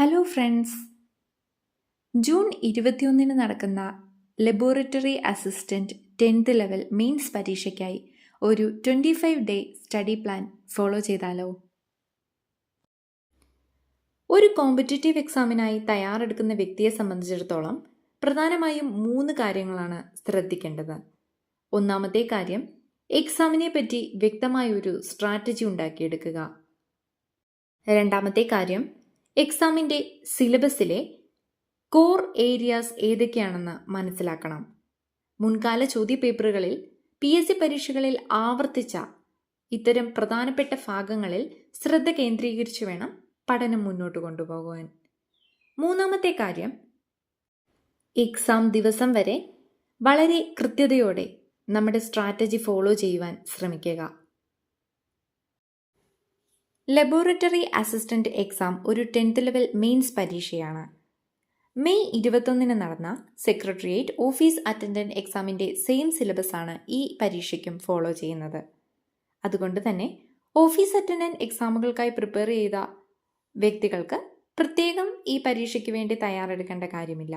Hello friends June ഇരുപത്തിയൊന്നിന് നടക്കുന്ന laboratory assistant tenth level mains പരീക്ഷയ്ക്കായി ഒരു twenty five day study plan follow ചെയ്താലോ? ഒരു കോമ്പറ്റേറ്റീവ് എക്സാമിനായി തയ്യാറെടുക്കുന്ന വ്യക്തിയെ സംബന്ധിച്ചിടത്തോളം പ്രധാനമായും മൂന്ന് കാര്യങ്ങളാണ് ശ്രദ്ധിക്കേണ്ടത്. ഒന്നാമത്തെ കാര്യം എക്സാമിനെ പറ്റി വ്യക്തമായൊരു സ്ട്രാറ്റജി ഉണ്ടാക്കിയെടുക്കുക. രണ്ടാമത്തെ കാര്യം എക്സാമിന്റെ സിലബസിലെ കോർ ഏരിയാസ് ഏതൊക്കെയാണെന്ന് മനസ്സിലാക്കണം. മുൻകാല ചോദ്യപേപ്പറുകളിൽ പി എസ് സി പരീക്ഷകളിൽ ആവർത്തിച്ച ഇത്തരം പ്രധാനപ്പെട്ട ഭാഗങ്ങളിൽ ശ്രദ്ധ കേന്ദ്രീകരിച്ചു വേണം പഠനം മുന്നോട്ട് കൊണ്ടുപോകുവാൻ. മൂന്നാമത്തെ കാര്യം എക്സാം ദിവസം വരെ വളരെ കൃത്യതയോടെ നമ്മുടെ സ്ട്രാറ്റജി ഫോളോ ചെയ്യുവാൻ ശ്രമിക്കുക. ലബോറട്ടറി അസിസ്റ്റന്റ് എക്സാം ഒരു ടെൻത്ത് ലെവൽ മെയിൻസ് പരീക്ഷയാണ്. മെയ് ഇരുപത്തൊന്നിന് നടന്ന സെക്രട്ടേറിയറ്റ് ഓഫീസ് അറ്റൻഡന്റ് എക്സാമിന്റെ സെയിം സിലബസ് ആണ് ഈ പരീക്ഷയ്ക്കും ഫോളോ ചെയ്യുന്നത്. അതുകൊണ്ട് തന്നെ ഓഫീസ് അറ്റൻഡന്റ് എക്സാമുകൾക്കായി പ്രിപ്പയർ ചെയ്ത വ്യക്തികൾക്ക് പ്രത്യേകം ഈ പരീക്ഷയ്ക്ക് വേണ്ടി തയ്യാറെടുക്കേണ്ട കാര്യമില്ല.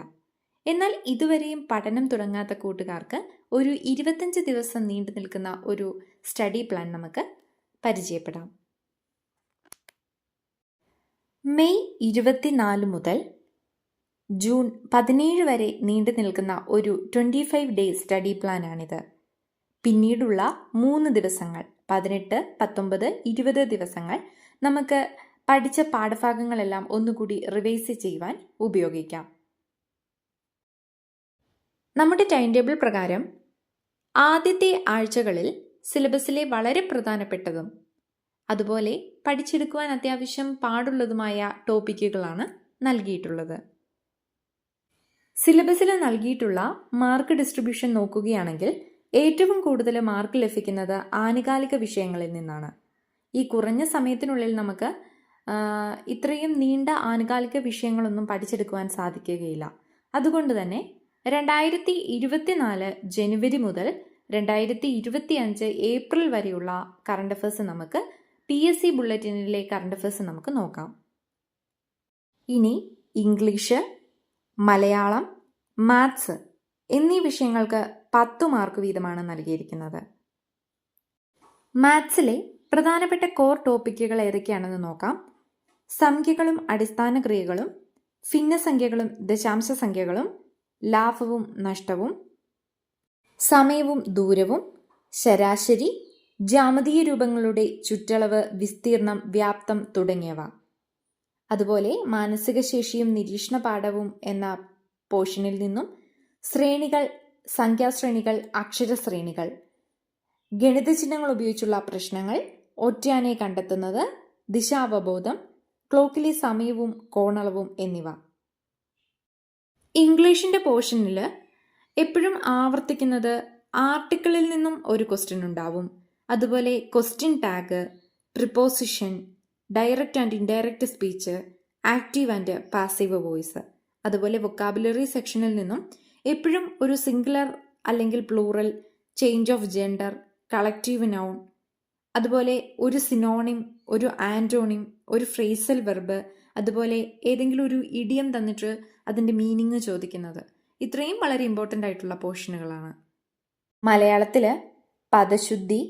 എന്നാൽ ഇതുവരെയും പഠനം തുടങ്ങാത്ത കൂട്ടുകാർക്ക് ഒരു ഇരുപത്തഞ്ച് ദിവസം നീണ്ടു നിൽക്കുന്ന ഒരു സ്റ്റഡി പ്ലാൻ നമുക്ക് പരിചയപ്പെടാം. മെയ് ഇരുപത്തിനാല് മുതൽ ജൂൺ പതിനേഴ് വരെ നീണ്ടു നിൽക്കുന്ന ഒരു ട്വന്റി ഫൈവ് ഡേ സ്റ്റഡി പ്ലാനാണിത് പിന്നീടുള്ള മൂന്ന് ദിവസങ്ങൾ പതിനെട്ട് പത്തൊമ്പത് ഇരുപത് ദിവസങ്ങൾ നമുക്ക് പഠിച്ച പാഠഭാഗങ്ങളെല്ലാം ഒന്നുകൂടി റിവൈസ് ചെയ്യുവാൻ ഉപയോഗിക്കാം. നമ്മുടെ ടൈം ടേബിൾ പ്രകാരം ആദ്യത്തെ ആഴ്ചകളിൽ സിലബസിലെ വളരെ പ്രധാനപ്പെട്ടതും അതുപോലെ പഠിച്ചെടുക്കുവാൻ അത്യാവശ്യം പാടുള്ളതുമായ ടോപ്പിക്കുകളാണ് നൽകിയിട്ടുള്ളത്. സിലബസിൽ നൽകിയിട്ടുള്ള മാർക്ക് ഡിസ്ട്രിബ്യൂഷൻ നോക്കുകയാണെങ്കിൽ ഏറ്റവും കൂടുതൽ മാർക്ക് ലഭിക്കുന്നത് ആനുകാലിക വിഷയങ്ങളിൽ നിന്നാണ്. ഈ കുറഞ്ഞ സമയത്തിനുള്ളിൽ നമുക്ക് ഇത്രയും നീണ്ട ആനുകാലിക വിഷയങ്ങളൊന്നും പഠിച്ചെടുക്കുവാൻ സാധിക്കുകയില്ല. അതുകൊണ്ട് തന്നെ രണ്ടായിരത്തി ഇരുപത്തിനാല് ജനുവരി മുതൽ രണ്ടായിരത്തി ഇരുപത്തി അഞ്ച് ഏപ്രിൽ വരെയുള്ള കറണ്ട് അഫേഴ്സ് നമുക്ക് പി എസ് സി ബുള്ളറ്റിനിലെ കറണ്ട് അഫേഴ്സ് നമുക്ക് നോക്കാം. ഇനി ഇംഗ്ലീഷ് മലയാളം മാത്സ് എന്നീ വിഷയങ്ങൾക്ക് പത്തു മാർക്ക് വീതമാണ് നൽകിയിരിക്കുന്നത്. മാത്സിലെ പ്രധാനപ്പെട്ട കോർ ടോപ്പിക്കുകൾ ഏതൊക്കെയാണെന്ന് നോക്കാം. സംഖ്യകളും അടിസ്ഥാന ക്രിയകളും ഭിന്നസംഖ്യകളും ദശാംശ സംഖ്യകളും ലാഭവും നഷ്ടവും സമയവും ദൂരവും ശരാശരി ജാമതീയ രൂപങ്ങളുടെ ചുറ്റളവ് വിസ്തീർണം വ്യാപ്തം തുടങ്ങിയവ. അതുപോലെ മാനസിക ശേഷിയും നിരീക്ഷണ പാഠവും എന്ന പോർഷനിൽ നിന്നും ശ്രേണികൾ സംഖ്യാശ്രേണികൾ അക്ഷരശ്രേണികൾ ഗണിത ചിഹ്നങ്ങൾ ഉപയോഗിച്ചുള്ള പ്രശ്നങ്ങൾ ഒറ്റയാനെ കണ്ടെത്തുന്നത് ദിശാവബോധം ക്ലോക്കിലെ സമയവും കോണളവും എന്നിവ. ഇംഗ്ലീഷിന്റെ പോർഷനിൽ എപ്പോഴും ആവർത്തിക്കുന്നത് ആർട്ടിക്കിളിൽ നിന്നും ഒരു ക്വസ്റ്റ്യൻ ഉണ്ടാവും. അതുപോലെ question tag preposition direct and indirect speech active and passive voice അതുപോലെ വൊക്കാബുലറി സെക്ഷനിൽ നിന്നും എപ്പോഴും ഒരു സിംഗുലർ അല്ലെങ്കിൽ plural change of gender collective noun അതുപോലെ ഒരു സിനോണിം ഒരു ആന്റോണിം ഒരു ഫ്രേസൽ വെർബ് അതുപോലെ ഏതെങ്കിലും ഒരു ഇഡിയം തന്നിട്ട് അതിന്റെ മീനിങ് ചോദിക്കുന്നത്. ഇത്രയും വളരെ ഇമ്പോർട്ടന്റ് ആയിട്ടുള്ള പോർഷനുകളാണ് മലയാളത്തിൽ പദശുദ്ധി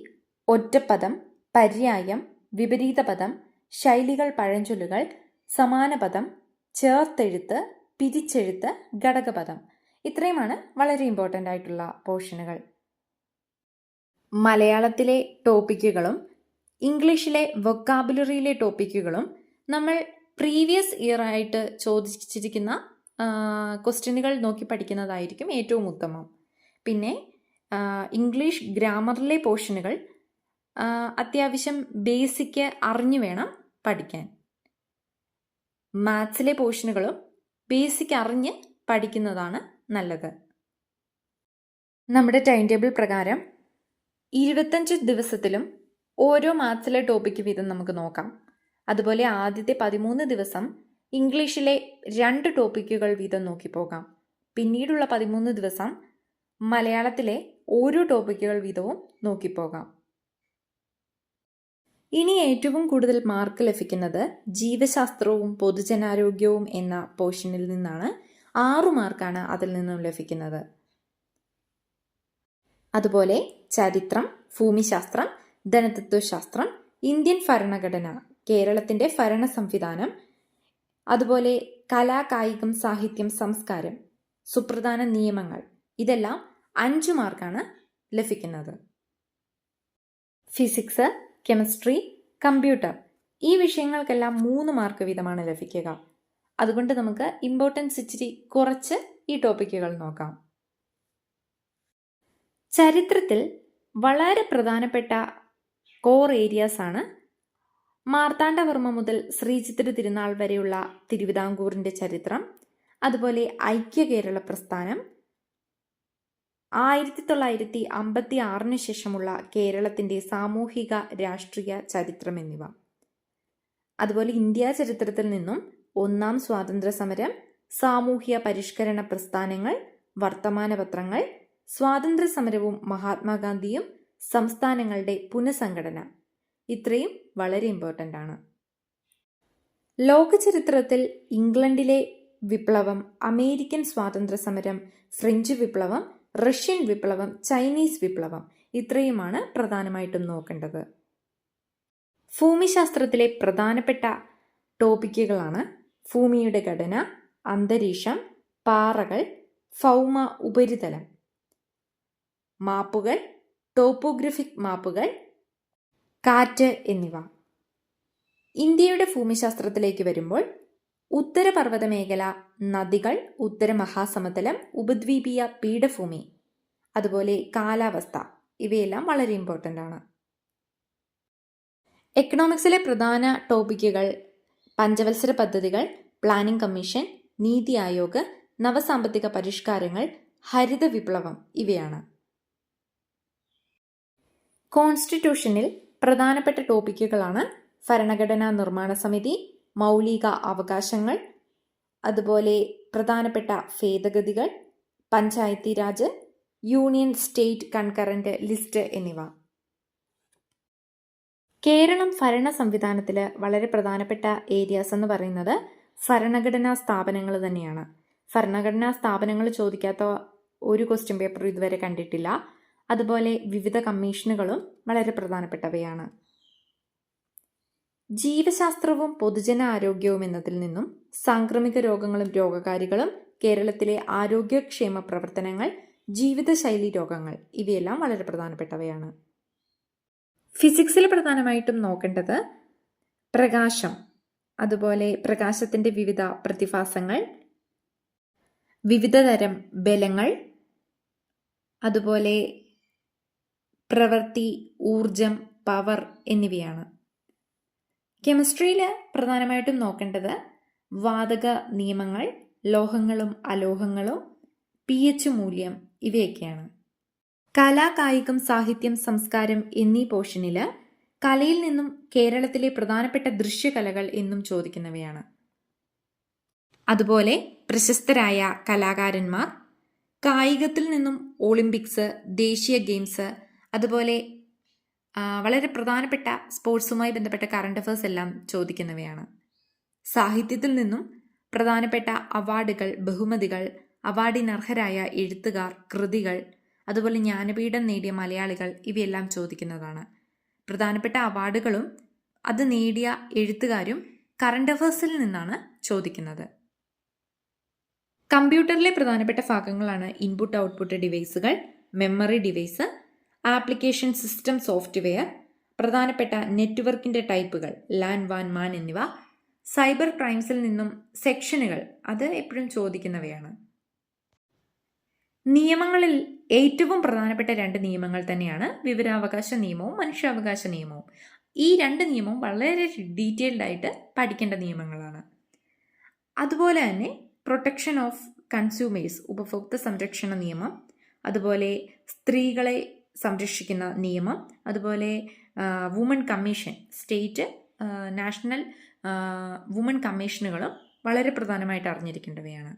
ഒറ്റപ്പദം പര്യായം വിപരീതപദം ശൈലികൾ പഴഞ്ചൊല്ലുകൾ സമാനപദം ചേർത്തെഴുത്ത് പിരിച്ചെഴുത്ത് ഘടകപദം. ഇത്രയുമാണ് വളരെ ഇമ്പോർട്ടന്റ് ആയിട്ടുള്ള പോർഷനുകൾ മലയാളത്തിലെ ടോപ്പിക്കുകളും ഇംഗ്ലീഷിലെ വൊക്കാബുലറിയിലെ ടോപ്പിക്കുകളും നമ്മൾ പ്രീവിയസ് ഇയർ ആയിട്ട് ചോദിച്ചിരിക്കുന്ന ക്വസ്റ്റ്യനുകൾ നോക്കി പഠിക്കുന്നതായിരിക്കും ഏറ്റവും ഉത്തമം. പിന്നെ ഇംഗ്ലീഷ് ഗ്രാമറിലെ പോർഷനുകൾ അത്യാവശ്യം ബേസിക്ക് അറിഞ്ഞു വേണം പഠിക്കാൻ. മാത്സിലെ പോർഷനുകളും ബേസിക് അറിഞ്ഞ് പഠിക്കുന്നതാണ് നല്ലത്. നമ്മുടെ ടൈം ടേബിൾ പ്രകാരം ഇരുപത്തഞ്ച് ദിവസത്തിലും ഓരോ മാത്സിലെ ടോപ്പിക്ക് വീതം നമുക്ക് നോക്കാം. അതുപോലെ ആദ്യത്തെ പതിമൂന്ന് ദിവസം ഇംഗ്ലീഷിലെ രണ്ട് ടോപ്പിക്കുകൾ വീതം നോക്കി പോകാം. പിന്നീടുള്ള പതിമൂന്ന് ദിവസം മലയാളത്തിലെ ഓരോ ടോപ്പിക്കുകൾ വീതവും നോക്കിപ്പോകാം ഇനി ഏറ്റവും കൂടുതൽ മാർക്ക് ലഭിക്കുന്നത് ജീവശാസ്ത്രവും പൊതുജനാരോഗ്യവും എന്ന പോർഷനിൽ നിന്നാണ്. ആറു മാർക്കാണ് അതിൽ നിന്നും ലഭിക്കുന്നത്. അതുപോലെ ചരിത്രം ഭൂമിശാസ്ത്രം ധനതത്വശാസ്ത്രം ഇന്ത്യൻ ഭരണഘടന കേരളത്തിന്റെ ഭരണ സംവിധാനം അതുപോലെ കലാ കായികം സാഹിത്യം സംസ്കാരം സുപ്രധാന നിയമങ്ങൾ. ഇതെല്ലാം അഞ്ചു മാർക്കാണ് ലഭിക്കുന്നത്. ഫിസിക്സ് കെമിസ്ട്രി കമ്പ്യൂട്ടർ ഈ വിഷയങ്ങൾക്കെല്ലാം മൂന്ന് മാർക്ക് വീതമാണ് ലഭിക്കുക. അതുകൊണ്ട് നമുക്ക് ഇമ്പോർട്ടൻസ് ഇച്ചിരി കുറച്ച് ഈ ടോപ്പിക്കുകൾ നോക്കാം. ചരിത്രത്തിൽ വളരെ പ്രധാനപ്പെട്ട കോർ ഏരിയാസ് ആണ് മാർത്താണ്ഡവർമ്മ മുതൽ ശ്രീചിത്ര തിരുനാൾ വരെയുള്ള തിരുവിതാംകൂറിന്റെ ചരിത്രം അതുപോലെ ഐക്യ കേരള പ്രസ്ഥാനം ആയിരത്തി തൊള്ളായിരത്തി അമ്പത്തി ആറിന് ശേഷമുള്ള കേരളത്തിന്റെ സാമൂഹിക രാഷ്ട്രീയ ചരിത്രം എന്നിവ. അതുപോലെ ഇന്ത്യ ചരിത്രത്തിൽ നിന്നും ഒന്നാം സ്വാതന്ത്ര്യ സമരം സാമൂഹ്യ പരിഷ്കരണ പ്രസ്ഥാനങ്ങൾ വർത്തമാന പത്രങ്ങൾ സ്വാതന്ത്ര്യ സമരവും മഹാത്മാഗാന്ധിയും സംസ്ഥാനങ്ങളുടെ പുനഃസംഘടന. ഇത്രയും വളരെ ഇമ്പോർട്ടന്റ് ആണ്. ലോക ചരിത്രത്തിൽ ഇംഗ്ലണ്ടിലെ വിപ്ലവം അമേരിക്കൻ സ്വാതന്ത്ര്യ സമരം ഫ്രഞ്ച് വിപ്ലവം റഷ്യൻ വിപ്ലവം ചൈനീസ് വിപ്ലവം ഇത്രയുമാണ് പ്രധാനമായിട്ടും നോക്കേണ്ടത്. ഭൂമിശാസ്ത്രത്തിലെ പ്രധാനപ്പെട്ട ടോപ്പിക്കുകളാണ് ഭൂമിയുടെ ഘടന അന്തരീക്ഷം പാറകൾ ഭൗമ ഉപരിതലം. മാപ്പുകൾ ടോപ്പോഗ്രഫിക് മാപ്പുകൾ കാറ്റ് എന്നിവ. ഇന്ത്യയുടെ ഭൂമിശാസ്ത്രത്തിലേക്ക് വരുമ്പോൾ ഉത്തരപർവത മേഖല നദികൾ ഉത്തര മഹാസമതലം ഉപദ്വീപീയ പീഠഭൂമി അതുപോലെ കാലാവസ്ഥ ഇവയെല്ലാം വളരെ ഇമ്പോർട്ടന്റ് ആണ്. എക്കണോമിക്സിലെ പ്രധാന ടോപ്പിക്കുകൾ പഞ്ചവത്സര പദ്ധതികൾ പ്ലാനിംഗ് കമ്മീഷൻ നീതി ആയോഗ് നവസാമ്പത്തിക പരിഷ്കാരങ്ങൾ ഹരിത വിപ്ലവം ഇവയാണ്. കോൺസ്റ്റിറ്റ്യൂഷനിൽ പ്രധാനപ്പെട്ട ടോപ്പിക്കുകളാണ് ഭരണഘടനാ നിർമ്മാണ സമിതി മൗലിക അവകാശങ്ങൾ അതുപോലെ പ്രധാനപ്പെട്ട ഭേദഗതികൾ Panchayati Raj union state concurrent list എന്നിവ. കേരളം ഭരണ സംവിധാനത്തിൽ വളരെ പ്രധാനപ്പെട്ട ഏരിയാസ് എന്ന് പറയുന്നത് ഭരണഘടനാ സ്ഥാപനങ്ങൾ തന്നെയാണ്. ഭരണഘടനാ സ്ഥാപനങ്ങൾ ചോദിക്കാത്ത ഒരു ക്വസ്റ്റ്യൻ പേപ്പർ ഇതുവരെ കണ്ടിട്ടില്ല. അതുപോലെ വിവിധ കമ്മീഷനുകളും വളരെ പ്രധാനപ്പെട്ടവയാണ്. ജീവശാസ്ത്രവും പൊതുജന ആരോഗ്യവും എന്നതിൽ നിന്നും സാംക്രമിക രോഗങ്ങളും രോഗകാരികളും കേരളത്തിലെ ആരോഗ്യക്ഷേമ പ്രവർത്തനങ്ങൾ ജീവിതശൈലി രോഗങ്ങൾ ഇവയെല്ലാം വളരെ പ്രധാനപ്പെട്ടവയാണ്. ഫിസിക്സിൽ പ്രധാനമായിട്ടും നോക്കേണ്ടത് പ്രകാശം അതുപോലെ പ്രകാശത്തിന്റെ വിവിധ പ്രതിഭാസങ്ങൾ വിവിധതരം ബലങ്ങൾ അതുപോലെ പ്രവൃത്തി ഊർജം പവർ എന്നിവയാണ്. കെമിസ്ട്രിയിൽ പ്രധാനമായിട്ടും നോക്കേണ്ടത് വാതക നിയമങ്ങൾ ലോഹങ്ങളും അലോഹങ്ങളും പി എച്ച് മൂല്യം ഇവയൊക്കെയാണ്. കല കായികം സാഹിത്യം സംസ്കാരം എന്നീ പോർഷനിൽ കലയിൽ നിന്നും കേരളത്തിലെ പ്രധാനപ്പെട്ട ദൃശ്യകലകൾ എന്നും ചോദിക്കുന്നവയാണ്. അതുപോലെ പ്രശസ്തരായ കലാകാരന്മാർ കായികത്തിൽ നിന്നും ഒളിമ്പിക്സ് ദേശീയ ഗെയിംസ് അതുപോലെ വളരെ പ്രധാനപ്പെട്ട സ്പോർട്സുമായി ബന്ധപ്പെട്ട കറണ്ട് അഫേഴ്സ് എല്ലാം ചോദിക്കുന്നവയാണ്. സാഹിത്യത്തിൽ നിന്നും പ്രധാനപ്പെട്ട അവാർഡുകൾ ബഹുമതികൾ അവാർഡിനർഹരായ എഴുത്തുകാർ കൃതികൾ അതുപോലെ ജ്ഞാനപീഠം നേടിയ മലയാളികൾ ഇവയെല്ലാം ചോദിക്കുന്നതാണ്. പ്രധാനപ്പെട്ട അവാർഡുകളും അത് നേടിയ എഴുത്തുകാരും കറണ്ട് അഫേഴ്സിൽ നിന്നാണ് ചോദിക്കുന്നത്. കമ്പ്യൂട്ടറിലെ പ്രധാനപ്പെട്ട ഭാഗങ്ങളാണ് input output ഡിവൈസുകൾ memory device application system software പ്രധാനപ്പെട്ട നെറ്റ്വർക്കിന്റെ ടൈപ്പുകൾ ലാൻ വാൻ മാൻ എന്നിവ സൈബർ ക്രൈംസിൽ നിന്നും സെക്ഷനുകൾ അത് എപ്പോഴും ചോദിക്കുന്നവയാണ്. നിയമങ്ങളിൽ ഏറ്റവും പ്രധാനപ്പെട്ട രണ്ട് നിയമങ്ങൾ തന്നെയാണ് വിവരാവകാശ നിയമവും മനുഷ്യാവകാശ നിയമവും. ഈ രണ്ട് നിയമവും വളരെ ഡീറ്റെയിൽഡ് ആയിട്ട് പഠിക്കേണ്ട നിയമങ്ങളാണ്. അതുപോലെ തന്നെ പ്രൊട്ടക്ഷൻ ഓഫ് കൺസ്യൂമേഴ്സ് ഉപഭോക്തൃ സംരക്ഷണ നിയമം അതുപോലെ സ്ത്രീകളെ സംരക്ഷിക്കുന്ന നിയമം. അതുപോലെ woman commission state national woman കമ്മീഷനുകളും വളരെ പ്രധാനമായിട്ട് അറിഞ്ഞിരിക്കേണ്ടവയാണ്.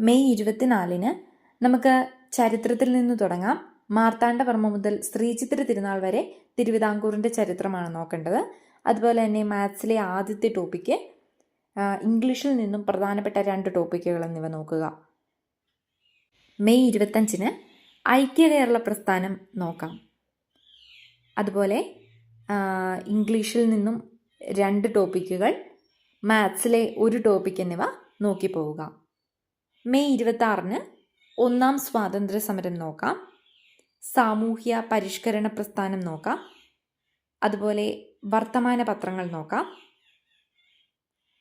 മെയ് ഇരുപത്തിനാലിന് നമുക്ക് ചരിത്രത്തിൽ നിന്ന് തുടങ്ങാം. മാർത്താണ്ഡവർമ്മ മുതൽ ശ്രീചിത്ര തിരുനാൾ വരെ തിരുവിതാംകൂറിന്റെ ചരിത്രമാണ് നോക്കേണ്ടത്. അതുപോലെ തന്നെ മാത്സിലെ ആദ്യത്തെ ടോപ്പിക്ക് ഇംഗ്ലീഷിൽ നിന്നും പ്രധാനപ്പെട്ട രണ്ട് ടോപ്പിക്കുകൾ എന്നിവ നോക്കുക. മെയ് ഇരുപത്തഞ്ചിന് ഐക്യ കേരള പ്രസ്ഥാനം നോക്കാം. അതുപോലെ ഇംഗ്ലീഷിൽ നിന്നും രണ്ട് ടോപ്പിക്കുകൾ മാത്സിലെ ഒരു ടോപ്പിക് എന്നിവ നോക്കി പോവുക. മെയ് ഇരുപത്തി ഒന്നാം സ്വാതന്ത്ര്യ സമരം നോക്കാം. സാമൂഹ്യ പരിഷ്കരണ പ്രസ്ഥാനം നോക്കാം. അതുപോലെ വർത്തമാന പത്രങ്ങൾ നോക്കാം.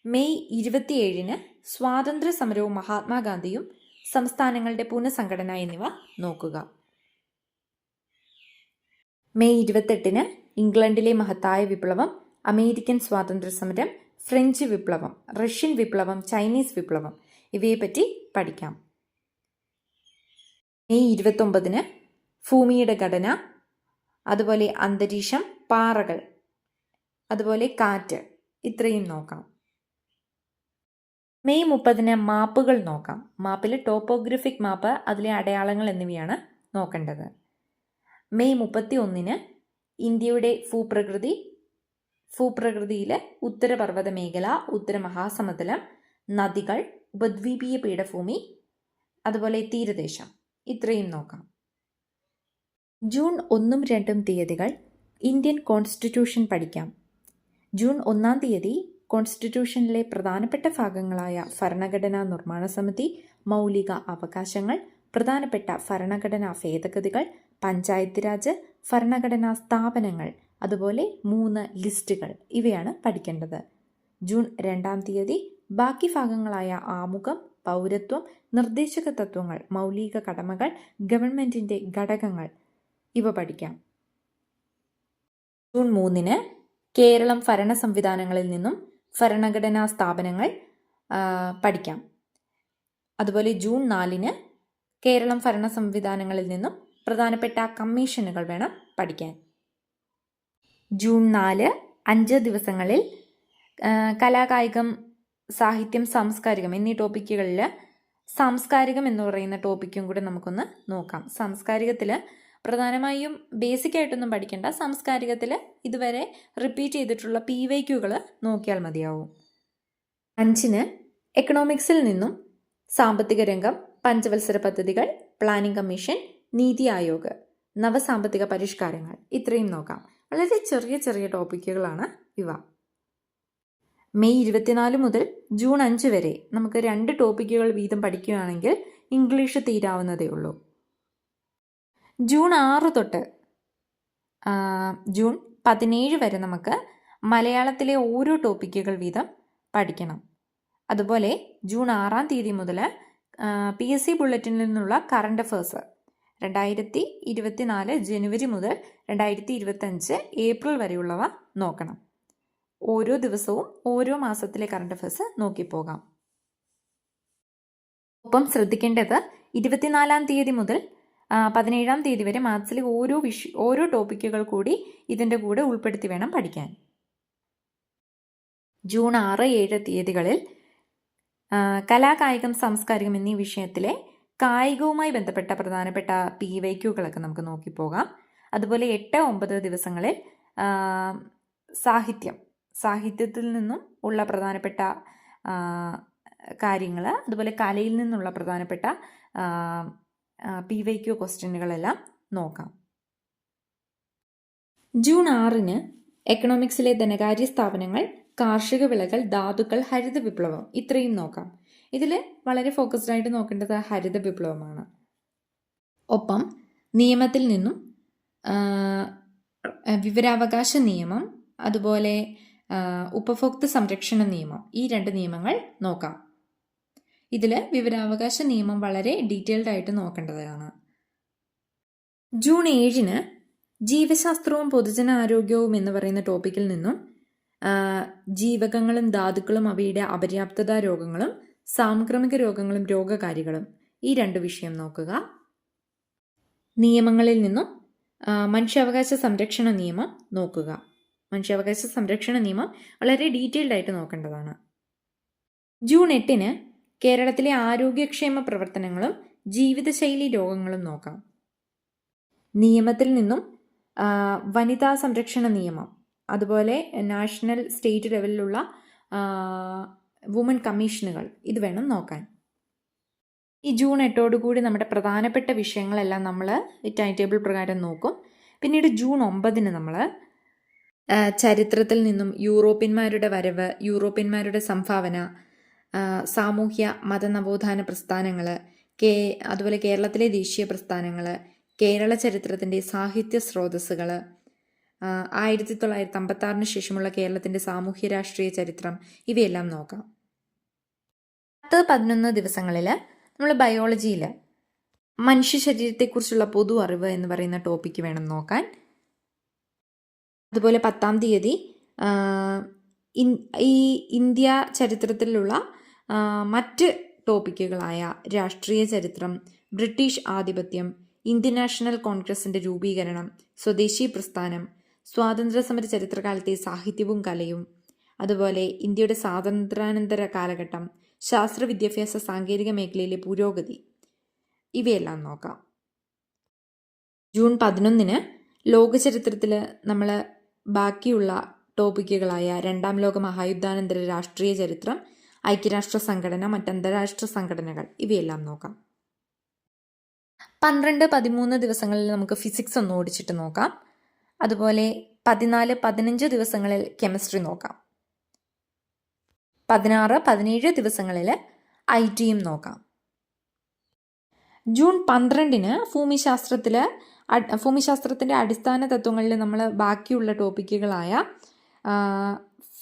മെയ് ഇരുപത്തിയേഴിന് സ്വാതന്ത്ര്യ സമരവും മഹാത്മാഗാന്ധിയും സംസ്ഥാനങ്ങളുടെ പുനഃസംഘടന എന്നിവ നോക്കുക. മെയ് ഇരുപത്തെട്ടിന് ഇംഗ്ലണ്ടിലെ മഹത്തായ വിപ്ലവം അമേരിക്കൻ സ്വാതന്ത്ര്യ സമരം ഫ്രഞ്ച് വിപ്ലവം റഷ്യൻ വിപ്ലവം ചൈനീസ് വിപ്ലവം ഇവയെപ്പറ്റി പഠിക്കാം. മെയ് ഇരുപത്തൊമ്പതിന് ഭൂമിയുടെ ഘടന അതുപോലെ അന്തരീക്ഷം പാറകൾ അതുപോലെ കാറ്റ് ഇത്രയും നോക്കാം. മെയ് മുപ്പതിന് മാപ്പുകൾ നോക്കാം. മാപ്പിൽ ടോപ്പോഗ്രഫിക് മാപ്പ് അതിലെ അടയാളങ്ങൾ എന്നിവയാണ് നോക്കേണ്ടത്. മെയ് മുപ്പത്തി ഒന്നിന് ഇന്ത്യയുടെ ഭൂപ്രകൃതി ഭൂപ്രകൃതിയിലെ ഉത്തരപർവത മേഖല ഉത്തര മഹാസമതലം നദികൾ ഉപദ്വീപീയ പീഠഭൂമി അതുപോലെ തീരദേശം. ഇത്രയും നോക്കാം. ജൂൺ ഒന്നും രണ്ടും തീയതികൾ ഇന്ത്യൻ കോൺസ്റ്റിറ്റ്യൂഷൻ പഠിക്കാം. ജൂൺ ഒന്നാം തീയതി കോൺസ്റ്റിറ്റ്യൂഷനിലെ പ്രധാനപ്പെട്ട ഭാഗങ്ങളായ ഭരണഘടനാ നിർമ്മാണ സമിതി മൗലിക അവകാശങ്ങൾ പ്രധാനപ്പെട്ട ഭരണഘടനാ ഭേദഗതികൾ പഞ്ചായത്ത് രാജ് ഭരണഘടനാ സ്ഥാപനങ്ങൾ അതുപോലെ മൂന്ന് ലിസ്റ്റുകൾ ഇവയാണ് പഠിക്കേണ്ടത്. ജൂൺ രണ്ടാം തീയതി ബാക്കി ഭാഗങ്ങളായ ആമുഖം പൗരത്വം നിർദ്ദേശക തത്വങ്ങൾ മൗലിക കടമകൾ ഗവൺമെന്റിന്റെ ഘടകങ്ങൾ ഇവ പഠിക്കാം. ജൂൺ മൂന്നിന് കേരളം ഭരണ സംവിധാനങ്ങളിൽ നിന്നും ഭരണഘടനാ സ്ഥാപനങ്ങൾ പഠിക്കാം. അതുപോലെ ജൂൺ നാലിന് കേരളം ഭരണ സംവിധാനങ്ങളിൽ നിന്നും പ്രധാനപ്പെട്ട കമ്മീഷനുകൾ വേണം പഠിക്കാൻ. ജൂൺ നാല് അഞ്ച് ദിവസങ്ങളിൽ കലാകായികം സാഹിത്യം സാംസ്കാരികം എന്നീ ടോപ്പിക്കുകളിൽ സാംസ്കാരികം എന്ന് പറയുന്ന ടോപ്പിക്കും കൂടെ നമുക്കൊന്ന് നോക്കാം. സാംസ്കാരികത്തിൽ പ്രധാനമായും ബേസിക് ആയിട്ടൊന്നും പഠിക്കേണ്ട. സാംസ്കാരികത്തിൽ ഇതുവരെ റിപ്പീറ്റ് ചെയ്തിട്ടുള്ള പി വൈ ക്യൂകൾ നോക്കിയാൽ മതിയാവും. അഞ്ചിന് എക്കണോമിക്സിൽ നിന്നും സാമ്പത്തിക രംഗം പഞ്ചവത്സര പദ്ധതികൾ പ്ലാനിംഗ് കമ്മീഷൻ നീതി ആയോഗ് നവസാമ്പത്തിക പരിഷ്കാരങ്ങൾ ഇത്രയും നോക്കാം. വളരെ ചെറിയ ചെറിയ ടോപ്പിക്കുകളാണ് ഇവ. മെയ് ഇരുപത്തിനാല് മുതൽ ജൂൺ അഞ്ച് വരെ നമുക്ക് രണ്ട് ടോപ്പിക്കുകൾ വീതം പഠിക്കുകയാണെങ്കിൽ ഇംഗ്ലീഷ് തീരാവുന്നതേ ഉള്ളൂ. ജൂൺ ആറ് തൊട്ട് ജൂൺ പതിനേഴ് വരെ നമുക്ക് മലയാളത്തിലെ ഓരോ ടോപ്പിക്കുകൾ വീതം പഠിക്കണം. അതുപോലെ ജൂൺ ആറാം തീയതി മുതൽ പി എസ് സി ബുള്ളറ്റിനിൽ നിന്നുള്ള കറണ്ട് അഫേഴ്സ് രണ്ടായിരത്തി ഇരുപത്തിനാല് ജനുവരി മുതൽ രണ്ടായിരത്തി ഇരുപത്തഞ്ച് ഏപ്രിൽ വരെയുള്ളവ നോക്കണം. ഓരോ ദിവസവും ഓരോ മാസത്തിലെ കറണ്ട് അഫേഴ്സ് നോക്കിപ്പോകാം. ഒപ്പം ശ്രദ്ധിക്കേണ്ടത് ഇരുപത്തിനാലാം തീയതി മുതൽ പതിനേഴാം തീയതി വരെ മാത്സിലെ ഓരോ വിഷ ഓരോ ടോപ്പിക്കുകൾ കൂടി ഇതിന്റെ കൂടെ ഉൾപ്പെടുത്തി വേണം പഠിക്കാൻ. ജൂൺ ആറ് ഏഴ് തീയതികളിൽ കലാകായികം സാംസ്കാരികം എന്നീ വിഷയത്തിലെ കായികവുമായി ബന്ധപ്പെട്ട പ്രധാനപ്പെട്ട പി വൈ ക്യൂകളൊക്കെ നമുക്ക് നോക്കിപ്പോകാം. അതുപോലെ എട്ട് ഒമ്പത് ദിവസങ്ങളിൽ സാഹിത്യം. സാഹിത്യത്തിൽ നിന്നും ഉള്ള പ്രധാനപ്പെട്ട കാര്യങ്ങൾ അതുപോലെ കലയിൽ നിന്നുള്ള പ്രധാനപ്പെട്ട പി വൈ ക്യു ക്വസ്റ്റ്യനുകളെല്ലാം നോക്കാം. ജൂൺ ആറിന് എക്കണോമിക്സിലെ ധനകാര്യ സ്ഥാപനങ്ങൾ കാർഷിക വിളകൾ ധാതുക്കൾ ഹരിത വിപ്ലവം ഇത്രയും നോക്കാം. ഇതിൽ വളരെ ഫോക്കസ്ഡ് ആയിട്ട് നോക്കേണ്ടത് ഹരിത വിപ്ലവമാണ്. ഒപ്പം നിയമത്തിൽ നിന്നും വിവരാവകാശ നിയമം അതുപോലെ ഉപഭോക്തൃ സംരക്ഷണ നിയമം ഈ രണ്ട് നിയമങ്ങൾ നോക്കാം. ഇതിൽ വിവരാവകാശ നിയമം വളരെ ഡീറ്റെയിൽഡ് ആയിട്ട് നോക്കേണ്ടതാണ്. ജൂൺ ഏഴിന് ജീവശാസ്ത്രവും പൊതുജനാരോഗ്യവും എന്ന് പറയുന്ന ടോപ്പിക്കിൽ നിന്നും ജീവകങ്ങളും ധാതുക്കളും അവയുടെ അപര്യാപ്തത രോഗങ്ങളും സാംക്രമിക രോഗങ്ങളും രോഗകാരികളും ഈ രണ്ട് വിഷയം നോക്കുക. നിയമങ്ങളിൽ നിന്നും മനുഷ്യാവകാശ സംരക്ഷണ നിയമം നോക്കുക. മനുഷ്യാവകാശ സംരക്ഷണ നിയമം വളരെ ഡീറ്റെയിൽഡ് ആയിട്ട് നോക്കേണ്ടതാണ്. ജൂൺ എട്ടിന് കേരളത്തിലെ ആരോഗ്യക്ഷേമ പ്രവർത്തനങ്ങളും ജീവിതശൈലി രോഗങ്ങളും നോക്കാം. നിയമത്തിൽ നിന്നും വനിതാ സംരക്ഷണ നിയമം അതുപോലെ നാഷണൽ സ്റ്റേറ്റ് ലെവലിലുള്ള വുമൻ കമ്മീഷനുകൾ ഇത് വേണം നോക്കാൻ. ഈ ജൂൺ എട്ടോടുകൂടി നമ്മുടെ പ്രധാനപ്പെട്ട വിഷയങ്ങളെല്ലാം നമ്മൾ ടൈം ടേബിൾ പ്രകാരം നോക്കും. പിന്നീട് ജൂൺ ഒമ്പതിന് നമ്മൾ ചരിത്രത്തിൽ നിന്നും യൂറോപ്യന്മാരുടെ വരവ് യൂറോപ്യന്മാരുടെ സംഭാവന സാമൂഹ്യ മതനവോത്ഥാന പ്രസ്ഥാനങ്ങൾ കേ അതുപോലെ കേരളത്തിലെ ദേശീയ പ്രസ്ഥാനങ്ങൾ കേരള ചരിത്രത്തിന്റെ സാഹിത്യ സ്രോതസ്സുകൾ ആയിരത്തി തൊള്ളായിരത്തി അമ്പത്തി ആറിന് ശേഷമുള്ള കേരളത്തിന്റെ സാമൂഹ്യ രാഷ്ട്രീയ ചരിത്രം ഇവയെല്ലാം നോക്കാം. പത്ത് പതിനൊന്ന് ദിവസങ്ങളിൽ നമ്മൾ ബയോളജിയിൽ മനുഷ്യ ശരീരത്തെക്കുറിച്ചുള്ള പൊതു അറിവ് എന്ന് പറയുന്ന ടോപ്പിക്ക് വേണം നോക്കാൻ. അതുപോലെ പത്താം തീയതി ഈ ഇന്ത്യ ചരിത്രത്തിലുള്ള മറ്റ് ടോപ്പിക്കുകളായ രാഷ്ട്രീയ ചരിത്രം ബ്രിട്ടീഷ് ആധിപത്യം ഇന്ത്യൻ നാഷണൽ കോൺഗ്രസിന്റെ രൂപീകരണം സ്വദേശി പ്രസ്ഥാനം സ്വാതന്ത്ര്യ സമര ചരിത്രകാലത്തെ സാഹിത്യവും കലയും അതുപോലെ ഇന്ത്യയുടെ സ്വാതന്ത്ര്യാനന്തര കാലഘട്ടം ശാസ്ത്ര വിദ്യാഭ്യാസ സാങ്കേതിക മേഖലയിലെ പുരോഗതി. ഇവയെല്ലാം നോക്കാം. ജൂൺ പതിനൊന്നിന് ലോക ചരിത്രത്തിൽ നമ്മൾ ബാക്കിയുള്ള ടോപ്പിക്കുകളായ രണ്ടാം ലോക മഹായുദ്ധാനന്തര രാഷ്ട്രീയ ചരിത്രം ഐക്യരാഷ്ട്ര സംഘടന മറ്റ് അന്താരാഷ്ട്ര സംഘടനകൾ. ഇവയെല്ലാം നോക്കാം. പന്ത്രണ്ട് പതിമൂന്ന് ദിവസങ്ങളിൽ നമുക്ക് ഫിസിക്സ് ഒന്ന് ഓടിച്ചിട്ട് നോക്കാം. അതുപോലെ പതിനാല് പതിനഞ്ച് ദിവസങ്ങളിൽ കെമിസ്ട്രി നോക്കാം. പതിനാറ് പതിനേഴ് ദിവസങ്ങളിൽ ഐ ടിയും നോക്കാം. ജൂൺ പന്ത്രണ്ടിന് ഭൂമിശാസ്ത്രത്തിൽ ഭൂമിശാസ്ത്രത്തിന്റെ അടിസ്ഥാന തത്വങ്ങളിൽ നമ്മൾ ബാക്കിയുള്ള ടോപ്പിക്കുകളായ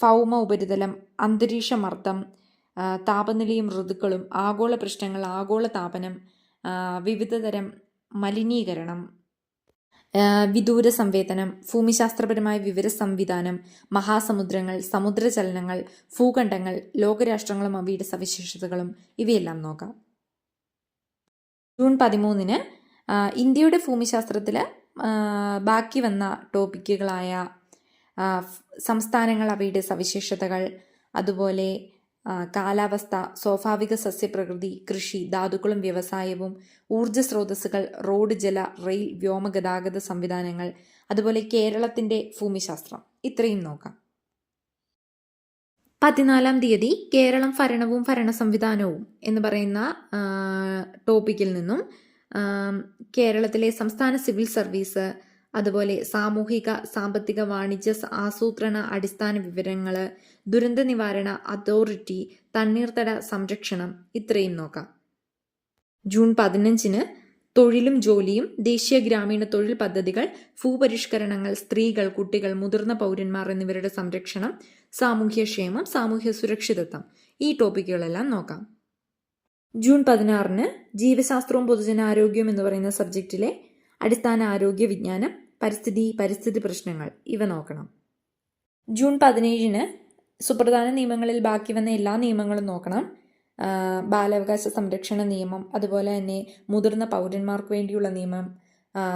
ഭൗമ ഉപരിതലം അന്തരീക്ഷമർദ്ദം താപനിലയും ഋതുക്കളും ആഗോള പ്രശ്നങ്ങൾ ആഗോള താപനം വിവിധതരം മലിനീകരണം വിദൂര സംവേദനം ഭൂമിശാസ്ത്രപരമായ വിവര സംവിധാനം മഹാസമുദ്രങ്ങൾ സമുദ്രചലനങ്ങൾ ഭൂഖണ്ഡങ്ങൾ ലോകരാഷ്ട്രങ്ങളും അവയുടെ സവിശേഷതകളും ഇവയെല്ലാം നോക്കാം. ജൂൺ പതിമൂന്നിന് ഇന്ത്യയുടെ ഭൂമിശാസ്ത്രത്തിൽ ബാക്കി വന്ന ടോപ്പിക്കുകളായ സംസ്ഥാനങ്ങൾ അവയുടെ സവിശേഷതകൾ അതുപോലെ കാലാവസ്ഥ സ്വാഭാവിക സസ്യപ്രകൃതി കൃഷി ധാതുക്കളും വ്യവസായവും ഊർജ സ്രോതസ്സുകൾ റോഡ് ജല റെയിൽ വ്യോമഗതാഗത സംവിധാനങ്ങൾ അതുപോലെ കേരളത്തിന്റെ ഭൂമിശാസ്ത്രം. ഇത്രയും നോക്കാം. പതിനാലാം തീയതി കേരളം ഭരണവും ഭരണ സംവിധാനവും എന്ന് പറയുന്ന ടോപ്പിക്കിൽ നിന്നും കേരളത്തിലെ സംസ്ഥാന സിവിൽ സർവീസ് അതുപോലെ സാമൂഹിക സാമ്പത്തിക വാണിജ്യ ആസൂത്രണ അടിസ്ഥാന വിവരങ്ങൾ ദുരന്ത നിവാരണ അതോറിറ്റി തണ്ണീർത്തട സംരക്ഷണം ഇത്രയും നോക്കാം. ജൂൺ പതിനഞ്ചിന് തൊഴിലും ജോലിയും ദേശീയ ഗ്രാമീണ തൊഴിൽ പദ്ധതികൾ ഭൂപരിഷ്കരണങ്ങൾ സ്ത്രീകൾ കുട്ടികൾ മുതിർന്ന പൗരന്മാർ എന്നിവരുടെ സംരക്ഷണം സാമൂഹ്യക്ഷേമം സാമൂഹ്യ സുരക്ഷിതത്വം ഈ ടോപ്പിക്കുകളെല്ലാം നോക്കാം. ജൂൺ പതിനാറിന് ജീവശാസ്ത്രവും പൊതുജനാരോഗ്യവും എന്ന് പറയുന്ന സബ്ജക്റ്റിലെ അടിസ്ഥാന ആരോഗ്യ വിജ്ഞാനം പരിസ്ഥിതി പരിസ്ഥിതി പ്രശ്നങ്ങൾ ഇവ നോക്കണം. ജൂൺ പതിനേഴിന് സുപ്രധാന നിയമങ്ങളിൽ ബാക്കി വന്ന എല്ലാ നിയമങ്ങളും നോക്കണം. ബാലാവകാശ സംരക്ഷണ നിയമം അതുപോലെ തന്നെ മുതിർന്ന പൗരന്മാർക്ക് വേണ്ടിയുള്ള നിയമം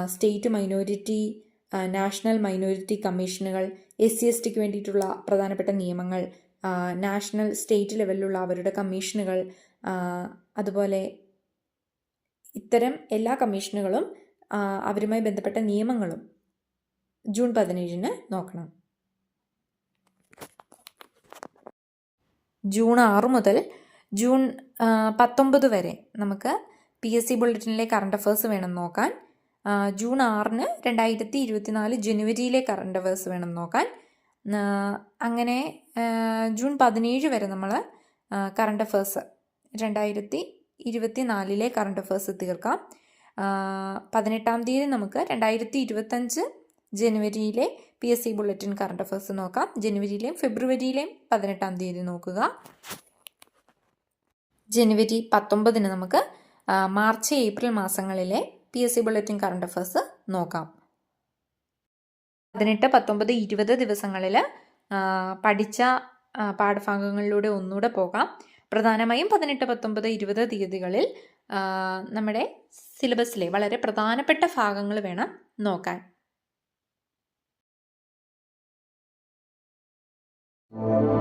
സ്റ്റേറ്റ് മൈനോരിറ്റി നാഷണൽ മൈനോരിറ്റി കമ്മീഷനുകൾ എസ് സി എസ് ടിക്ക് വേണ്ടിയിട്ടുള്ള പ്രധാനപ്പെട്ട നിയമങ്ങൾ നാഷണൽ സ്റ്റേറ്റ് ലെവലിലുള്ള അവരുടെ കമ്മീഷനുകൾ അതുപോലെ ഇത്തരം എല്ലാ കമ്മീഷനുകളും അവരുമായി ബന്ധപ്പെട്ട നിയമങ്ങളും ജൂൺ പതിനേഴിന് നോക്കണം. ജൂൺ ആറ് മുതൽ ജൂൺ പത്തൊമ്പത് വരെ നമുക്ക് പി എസ് സി ബുള്ളറ്റിനിലെ കറണ്ട് അഫേഴ്സ് വേണം നോക്കാൻ. ജൂൺ ആറിന് രണ്ടായിരത്തി ഇരുപത്തിനാല് ജനുവരിയിലെ കറണ്ട് അഫേഴ്സ് വേണം നോക്കാൻ. അങ്ങനെ ജൂൺ പതിനേഴ് വരെ നമ്മൾ കറണ്ട് അഫേഴ്സ് രണ്ടായിരത്തി ഇരുപത്തി നാലിലെ കറണ്ട് അഫേഴ്സ് തീർക്കാം പതിനെട്ടാം തീയതി നമുക്ക് രണ്ടായിരത്തി ഇരുപത്തഞ്ച് ജനുവരിയിലെ P S C bulletin current affairs നോക്കാം. ജനുവരിയിലെയും ഫെബ്രുവരിയിലെയും പതിനെട്ടാം തീയതി നോക്കുക. ജനുവരി പത്തൊമ്പതിന് നമുക്ക് മാർച്ച് ഏപ്രിൽ മാസങ്ങളിലെ P S C bulletin current affairs നോക്കാം. പതിനെട്ട് പത്തൊമ്പത് ഇരുപത് ദിവസങ്ങളിൽ പഠിച്ച പാഠഭാഗങ്ങളിലൂടെ ഒന്നുകൂടെ പോകാം. പ്രധാനമായും പതിനെട്ട് പത്തൊമ്പത് ഇരുപത് തീയതികളിൽ നമ്മുടെ സിലബസിലെ വളരെ പ്രധാനപ്പെട്ട ഭാഗങ്ങൾ വേണം നോക്കാൻ. Thank you.